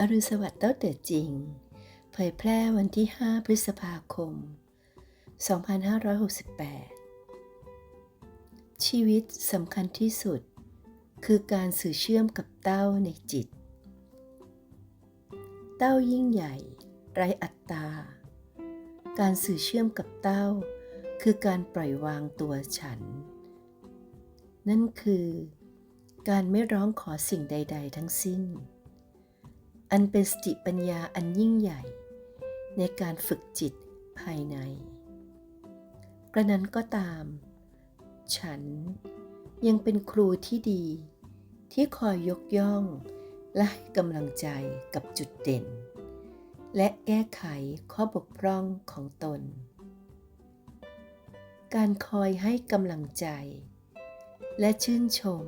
อรุณสวัสดิ์เต้าเต๋อจริง เผยแพร่วันที่ 5 พฤษภาคม 2568 ชีวิตสำคัญที่สุด คือการสื่อเชื่อมกับเต้าในจิต เต้ายิ่งใหญ่ ไรอัตตา การสื่อเชื่อมกับเต้า คือการปล่อยวางตัวฉัน นั่นคือ การไม่ร้องขอสิ่งใด ๆ ทั้งสิ้น อันเป็นสติปัญญาอันยิ่งใหญ่ ในการฝึกจิตภายใน กระนั้นก็ตาม ฉันยังเป็นครูที่ดี ที่คอยยกย่อง และให้กำลังใจกับจุดเด่น และแก้ไขข้อบกพร่องของตน การคอยให้กำลังใจ และชื่นชม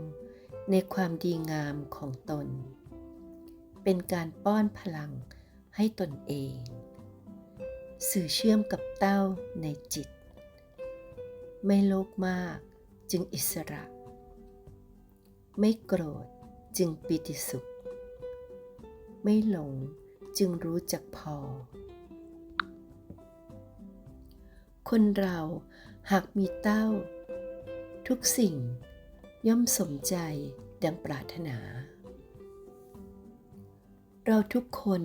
ในความดีงามของตน เป็นการป้อนพลังให้ตนเอง สื่อเชื่อมกับเต้าในจิต ไม่โลภมากจึงอิสระ ไม่โกรธจึงปิติสุข ไม่หลงจึงรู้จักพอ คนเราหากมีเต้า ทุกสิ่งย่อมสมใจดังปรารถนา เราทุกคน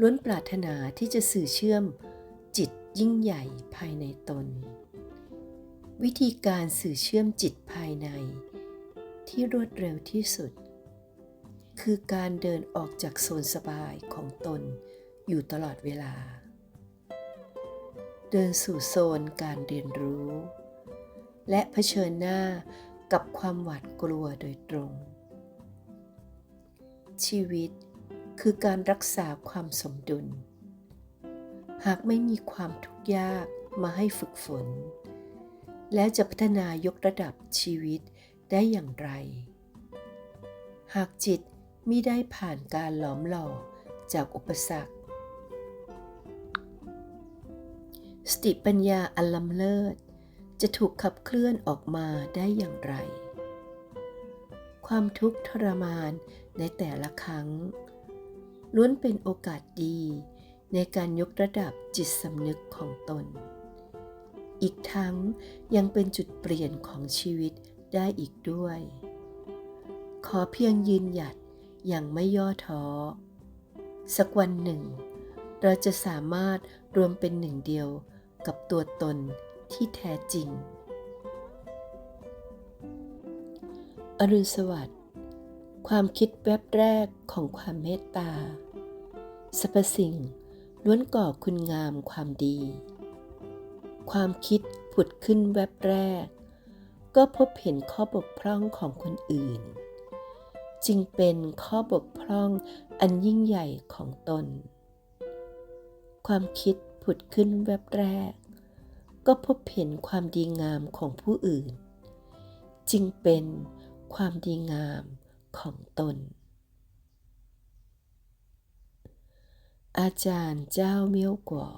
ล้วนปรารถนาที่จะสื่อเชื่อมจิตยิ่งใหญ่ภายในตน วิธีการสื่อเชื่อมจิตภายใน ที่รวดเร็วที่สุด คือการเดินออกจากโซนสบายของตนอยู่ตลอดเวลา เดินสู่โซนการเรียนรู้ และเผชิญหน้ากับความหวาดกลัวโดยตรง ชีวิต คือการรักษาความสมดุล หากไม่มีความทุกข์ยากมาให้ฝึกฝน แล้วจะพัฒนายกระดับชีวิตได้อย่างไร หากจิตมิได้ผ่านการหลอมหล่อจากอุปสรรค สติปัญญาอันล้ำเลิศ จะถูกขับเคลื่อนออกมาได้อย่างไร ความทุกข์ทรมานในแต่ละครั้ง ล้วนเป็นโอกาสดีในการยกระดับจิตสำนึกของตน อีกทั้งยังเป็นจุดเปลี่ยนของชีวิตได้อีกด้วย ขอเพียงยืนหยัดอย่างไม่ย่อท้อ สักวันหนึ่ง เราจะสามารถรวมเป็นหนึ่งเดียวกับตัวตนที่แท้จริง อรุณสวัสดิ์ ความคิดแวบแรกของความเมตตาสรรพสิ่งล้วนก่อคุณงามความดี ความคิดผุดขึ้นแวบแรก ก็พบเห็นข้อบกพร่องของคนอื่น จึงเป็นข้อบกพร่องอันยิ่งใหญ่ของตน ความคิดผุดขึ้นแวบแรก ก็พบเห็นความดีงามของผู้อื่น จึงเป็นความดีงาม ของตน อาจารย์เจ้าเมียวกว่า